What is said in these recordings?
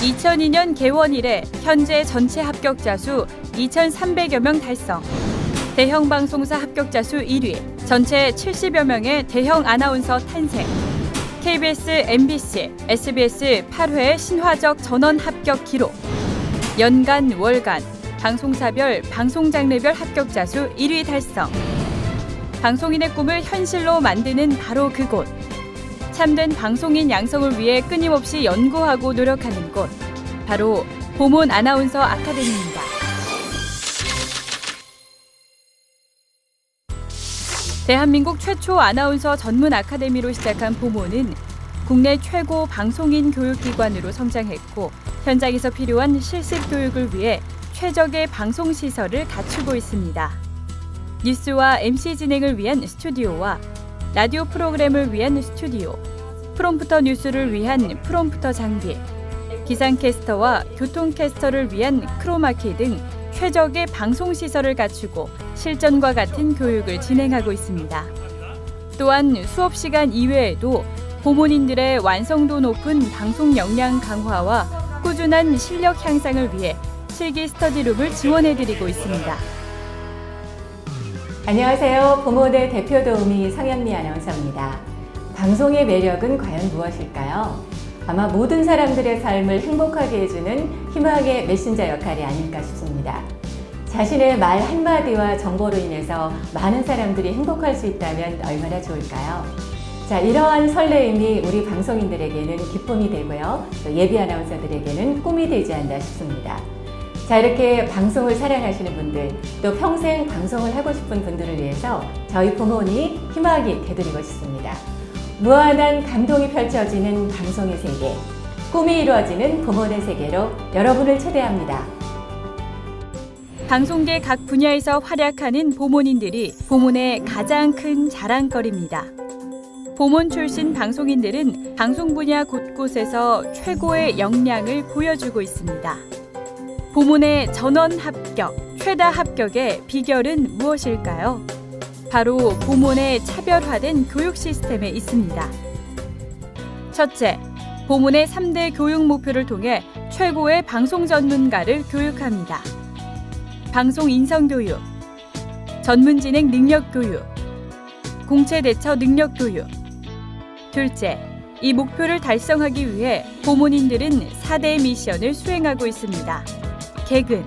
2002년 개원 이래 현재 전체 합격자 수 2,300여 명 달성. 대형 방송사 합격자 수 1위. 전체 70여 명의 대형 아나운서 탄생. KBS, MBC, SBS 8회 신화적 전원 합격 기록. 연간, 월간, 방송사별, 방송 장르별 합격자 수 1위 달성. 방송인의 꿈을 현실로 만드는 바로 그곳. 참된 방송인 양성을 위해 끊임없이 연구하고 노력하는 곳. 바로 보몬 아나운서 아카데미입니다. 대한민국 최초 아나운서 전문 아카데미로 시작한 보몬은 국내 최고 방송인 교육기관으로 성장했고 현장에서 필요한 실습 교육을 위해 최적의 방송 시설을 갖추고 있습니다. 뉴스와 MC 진행을 위한 스튜디오와 라디오 프로그램을 위한 스튜디오, 프롬프터 뉴스를 위한 프롬프터 장비, 기상캐스터와 교통캐스터를 위한 크로마키 등 최적의 방송 시설을 갖추고 실전과 같은 교육을 진행하고 있습니다. 또한 수업 시간 이외에도 보문인들의 완성도 높은 방송 역량 강화와 꾸준한 실력 향상을 위해 실기 스터디룸을 지원해드리고 있습니다. 안녕하세요. 보모대 대표 도우미 성현미 아나운서입니다. 방송의 매력은 과연 무엇일까요? 아마 모든 사람들의 삶을 행복하게 해주는 희망의 메신저 역할이 아닐까 싶습니다. 자신의 말 한마디와 정보로 인해서 많은 사람들이 행복할 수 있다면 얼마나 좋을까요? 자, 이러한 설레임이 우리 방송인들에게는 기쁨이 되고요. 또 예비 아나운서들에게는 꿈이 되지 않나 싶습니다. 자, 이렇게 방송을 사랑하시는 분들, 또 평생 방송을 하고 싶은 분들을 위해서 저희 부모니 희망이 되드리고 싶습니다. 무한한 감동이 펼쳐지는 방송의 세계, 꿈이 이루어지는 부모의 세계로 여러분을 초대합니다. 방송계 각 분야에서 활약하는 보몬인들이 보몬의 가장 큰 자랑거리입니다. 보몬 출신 방송인들은 방송 분야 곳곳에서 최고의 역량을 보여주고 있습니다. 보몬의 전원 합격, 최다 합격의 비결은 무엇일까요? 바로 보몬의 차별화된 교육 시스템에 있습니다. 첫째, 보몬의 3대 교육 목표를 통해 최고의 방송 전문가를 교육합니다. 방송 인성 교육, 전문 진행 능력 교육, 공채 대처 능력 교육. 둘째, 이 목표를 달성하기 위해 보문인들은 4대 미션을 수행하고 있습니다. 개근,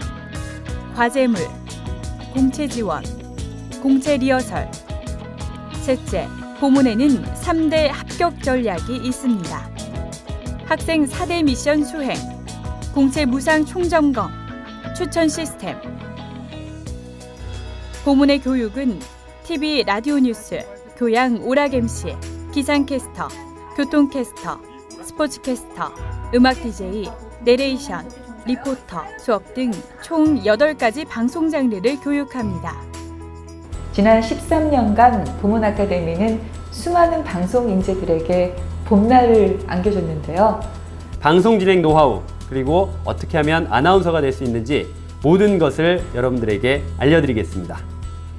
과제물, 공채 지원, 공채 리허설. 셋째, 보문에는 3대 합격 전략이 있습니다. 학생 4대 미션 수행, 공채 무상 총점검, 추천 시스템, 보문의 교육은 TV 라디오 뉴스, 교양 오락 MC, 기상캐스터, 교통캐스터, 스포츠캐스터, 음악 DJ, 내레이션, 리포터, 수업 등 총 8가지 방송 장르를 교육합니다. 지난 13년간 보문 아카데미는 수많은 방송 인재들에게 봄날을 안겨줬는데요. 방송 진행 노하우 그리고 어떻게 하면 아나운서가 될 수 있는지 모든 것을 여러분들에게 알려드리겠습니다.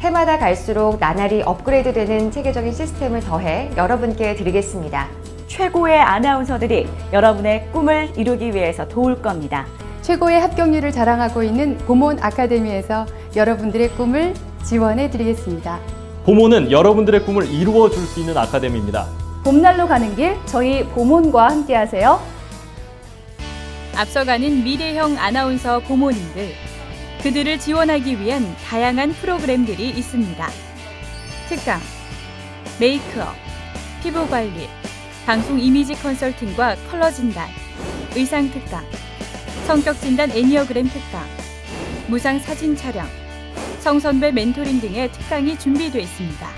해마다 갈수록 나날이 업그레이드되는 체계적인 시스템을 더해 여러분께 드리겠습니다. 최고의 아나운서들이 여러분의 꿈을 이루기 위해서 도울 겁니다. 최고의 합격률을 자랑하고 있는 보몬 아카데미에서 여러분들의 꿈을 지원해 드리겠습니다. 보모는 여러분들의 꿈을 이루어 줄 수 있는 아카데미입니다. 봄날로 가는 길 저희 보몬과 함께 하세요. 앞서가는 미래형 아나운서 보모님들. 그들을 지원하기 위한 다양한 프로그램들이 있습니다. 특강, 메이크업, 피부 관리, 방송 이미지 컨설팅과 컬러 진단, 의상 특강, 성격 진단 애니어그램 특강, 무상 사진 촬영, 성선배 멘토링 등의 특강이 준비되어 있습니다.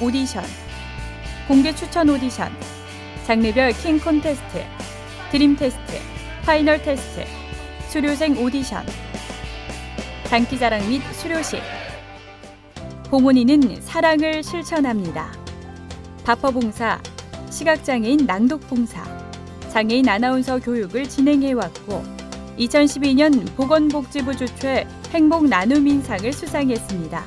오디션, 공개 추천 오디션, 장르별 킹 콘테스트, 드림 테스트, 파이널 테스트, 수료생 오디션, 장기자랑 및 수료식. 보문이는 사랑을 실천합니다. 바퍼봉사, 시각장애인 낭독봉사, 장애인 아나운서 교육을 진행해왔고 2012년 보건복지부 주최 행복 나눔 인상을 수상했습니다.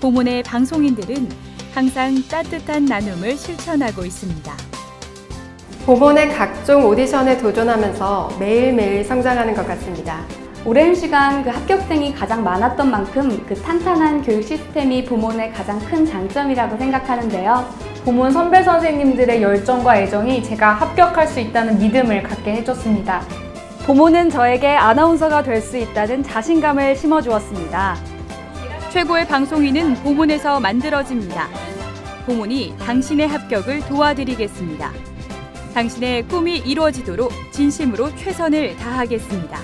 보문의 방송인들은 항상 따뜻한 나눔을 실천하고 있습니다. 보몬의 각종 오디션에 도전하면서 매일매일 성장하는 것 같습니다. 오랜 시간 그 합격생이 가장 많았던 만큼 그 탄탄한 교육 시스템이 보몬의 가장 큰 장점이라고 생각하는데요. 보몬 선배 선생님들의 열정과 애정이 제가 합격할 수 있다는 믿음을 갖게 해줬습니다. 보모는 저에게 아나운서가 될 수 있다는 자신감을 심어주었습니다. 최고의 방송인은 보문에서 만들어집니다. 보문이 당신의 합격을 도와드리겠습니다. 당신의 꿈이 이루어지도록 진심으로 최선을 다하겠습니다.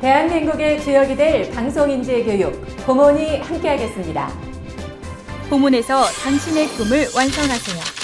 대한민국의 주역이 될 방송인재 교육 보몬이 함께하겠습니다. 보문에서 당신의 꿈을 완성하세요.